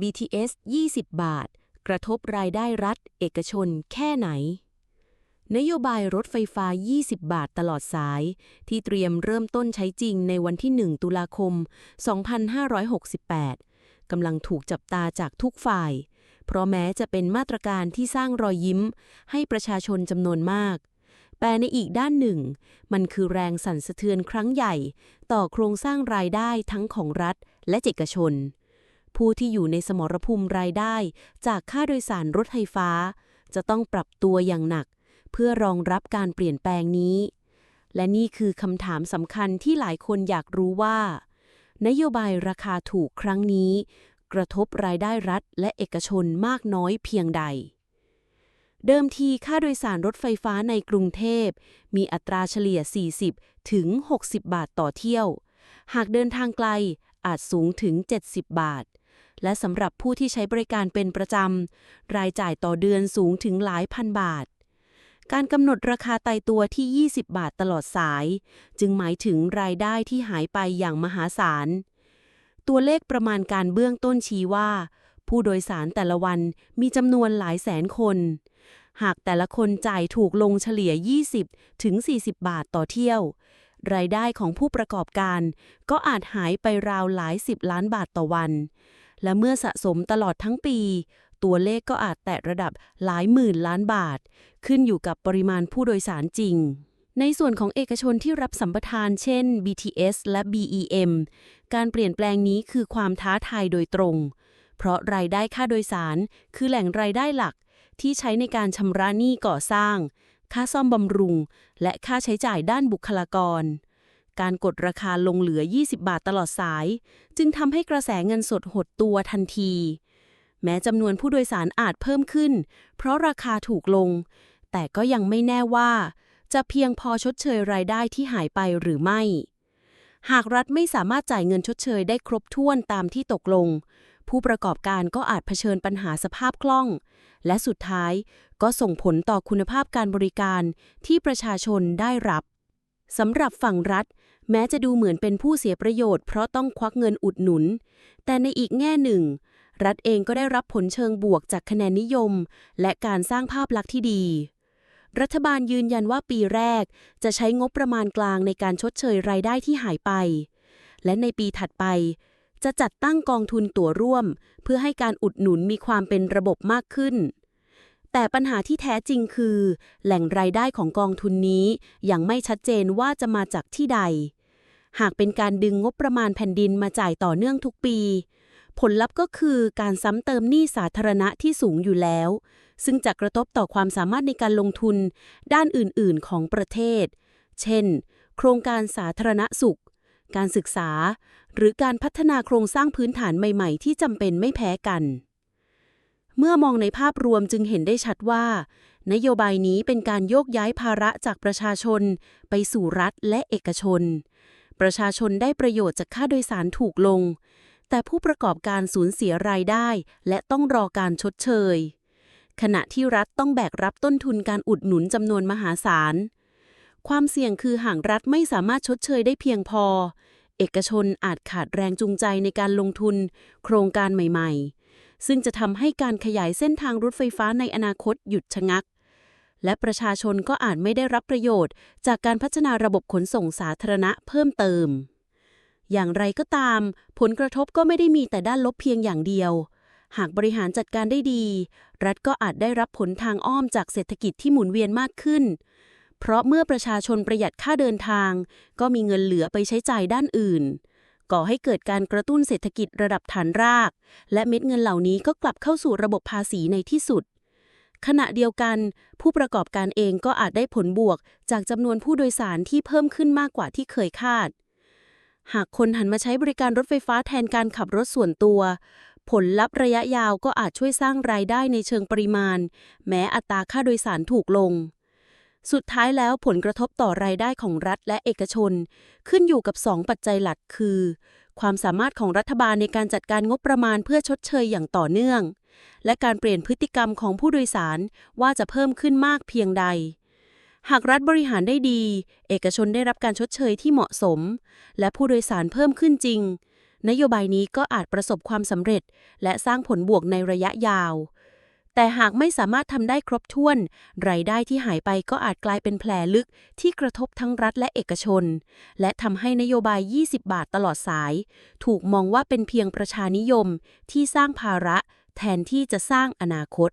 BTS 20 บาท กระทบรายได้รัฐ เอกชนแค่ไหน นโยบายรถไฟฟ้า 20 บาทตลอดสาย ที่เตรียมเริ่มต้นใช้จริงในวันที่ 1 ตุลาคม 2568 กำลังถูกจับตาจากทุกฝ่าย เพราะแม้จะเป็นมาตรการที่สร้างรอยยิ้ม ให้ประชาชนจำนวนมากแต่ในอีกด้านหนึ่ง มันคือแรงสั่นสะเทือนครั้งใหญ่ ต่อโครงสร้างรายได้ทั้งของรัฐและเอกชน ผู้ที่อยู่ในสมรภูมิรายได้ จากค่าโดยสารรถไฟฟ้า จะต้องปรับตัวอย่างหนัก เพื่อรองรับการเปลี่ยนแปลงนี้ และนี่คือคำถามสำคัญที่หลายคนอยากรู้ว่า นโยบายราคาถูกครั้งนี้ กระทบรายได้รัฐและเอกชนมากน้อยเพียงใด เดิมทีค่าโดยสารรถไฟฟ้าในกรุงเทพ มีอัตราเฉลี่ย 40 ถึง 60 บาทต่อเที่ยว หากเดินทางไกลอาจสูงถึง 70 บาท และสำหรับผู้ที่ใช้บริการเป็นประจำ รายจ่ายต่อเดือนสูงถึงหลายพันบาท การกำหนดราคาไตตัวที่ 20 บาทตลอดสาย จึงหมายถึงรายได้ที่หายไปอย่างมหาศาล ตัวเลขประมาณการเบื้องต้นชี้ว่า ผู้โดยสารแต่ละวันมีจำนวนหลายแสนคน หากแต่ละคนจ่ายถูกลงเฉลี่ย 20 ถึง 40 บาทต่อเที่ยวรายได้ของผู้ประกอบการก็อาจหายไปราวหลายสิบล้านบาทต่อวัน และเมื่อสะสมตลอดทั้งปี ตัวเลขก็อาจแตะระดับหลายหมื่นล้านบาท ขึ้นอยู่กับปริมาณผู้โดยสารจริง ในส่วนของเอกชนที่รับสัมปทานเช่น BTS และ BEM การเปลี่ยนแปลงนี้คือความท้าทายโดยตรง เพราะรายได้ค่าโดยสาร คือแหล่งรายได้หลักที่ใช้ในการชำระหนี้ก่อสร้าง ค่าซ่อมบำรุง และค่าใช้จ่ายด้านบุคลากร การกดราคาลงเหลือ 20 บาทตลอดสาย จึงทำให้กระแสเงินสดหดตัวทันที แม้จำนวนผู้โดยสารอาจเพิ่มขึ้น เพราะราคาถูกลง แต่ก็ยังไม่แน่ว่า จะเพียงพอชดเชยรายได้ที่หายไปหรือไม่ หากรัฐไม่สามารถจ่ายเงินชดเชยได้ครบถ้วนตามที่ตกลง ผู้ประกอบการก็อาจเผชิญปัญหาสภาพคล่อง และสุดท้ายก็ส่งผลต่อคุณภาพการบริการที่ประชาชนได้รับสำหรับฝั่งรัฐ แม้จะดูเหมือนเป็นผู้เสียประโยชน์เพราะต้องควักเงินอุดหนุน แต่ในอีกแง่หนึ่ง รัฐเองก็ได้รับผลเชิงบวกจากคะแนนนิยม และการสร้างภาพลักษณ์ที่ดี รัฐบาลยืนยันว่าปีแรกจะใช้งบประมาณกลางในการชดเชยรายได้ที่หายไป และในปีถัดไป จะจัดตั้งกองทุนตั๋วร่วม เพื่อให้การอุดหนุนมีความเป็นระบบมากขึ้น แต่ปัญหาที่แท้จริงคือ แหล่งรายได้ของกองทุนนี้ยังไม่ชัดเจนว่าจะมาจากที่ใด หากเป็นการดึงงบประมาณแผ่นดินมาจ่ายต่อเนื่องทุกปี ผลลัพธ์ก็คือการซ้ำเติมหนี้สาธารณะที่สูงอยู่แล้ว ซึ่งจะกระทบต่อความสามารถในการลงทุนด้านอื่น ๆ ของประเทศ เช่น โครงการสาธารณสุข การศึกษา หรือการพัฒนาโครงสร้างพื้นฐานใหม่ ๆ ที่จำเป็นไม่แพ้กัน เมื่อมองในภาพรวมจึงเห็นได้ชัดว่า นโยบายนี้เป็นการโยกย้ายภาระจากประชาชน ไปสู่รัฐและเอกชน ประชาชนได้ประโยชน์จากค่าโดยสารถูกลง แต่ผู้ประกอบการสูญเสียรายได้ และต้องรอการชดเชย ขณะที่รัฐต้องแบกรับต้นทุนการอุดหนุนจำนวนมหาศาล ความเสี่ยงคือหากรัฐไม่สามารถชดเชยได้เพียงพอ เอกชนอาจขาดแรงจูงใจในการลงทุน โครงการใหม่ ๆ ซึ่งจะทำให้การขยายเส้นทางรถไฟฟ้าในอนาคตหยุดชะงัก และประชาชนก็อาจไม่ได้รับประโยชน์ จากการพัฒนาระบบขนส่งสาธารณะเพิ่มเติม อย่างไรก็ตาม ผลกระทบก็ไม่ได้มีแต่ด้านลบเพียงอย่างเดียว หากบริหารจัดการได้ดี รัฐก็อาจได้รับผลทางอ้อมจากเศรษฐกิจที่หมุนเวียนมากขึ้นเพราะเมื่อประชาชนประหยัดค่าเดินทาง ก็มีเงินเหลือไปใช้จ่ายด้านอื่น ก่อให้เกิดการกระตุ้นเศรษฐกิจระดับฐานราก และเม็ดเงินเหล่านี้ก็กลับเข้าสู่ระบบภาษีในที่สุด ขณะเดียวกัน ผู้ประกอบการเองก็อาจได้ผลบวก จากจำนวนผู้โดยสารที่เพิ่มขึ้นมากกว่าที่เคยคาด หากคนหันมาใช้บริการรถไฟฟ้าแทนการขับรถส่วนตัว ผลลัพธ์ระยะยาวก็อาจช่วยสร้างรายได้ในเชิงปริมาณ แม้อัตราค่าโดยสารถูกลง สุดท้ายแล้วผลกระทบต่อรายได้ของรัฐและเอกชน ขึ้นอยู่กับ 2 ปัจจัยหลักคือ ความสามารถของรัฐบาลในการจัดการงบประมาณเพื่อชดเชยอย่างต่อเนื่อง และการเปลี่ยนพฤติกรรมของผู้โดยสารว่าจะเพิ่มขึ้นมากเพียงใด หากรัฐบริหารได้ดี เอกชนได้รับการชดเชยที่เหมาะสม และผู้โดยสารเพิ่มขึ้นจริง นโยบายนี้ก็อาจประสบความสำเร็จ และสร้างผลบวกในระยะยาว แต่หากไม่สามารถทำได้ครบถ้วน รายได้ที่หายไปก็อาจกลายเป็นแผลลึกที่กระทบทั้งรัฐและเอกชน และทำให้นโยบาย 20 บาทตลอดสาย ถูกมองว่าเป็นเพียงประชานิยมที่สร้างภาระ แทนที่จะสร้างอนาคต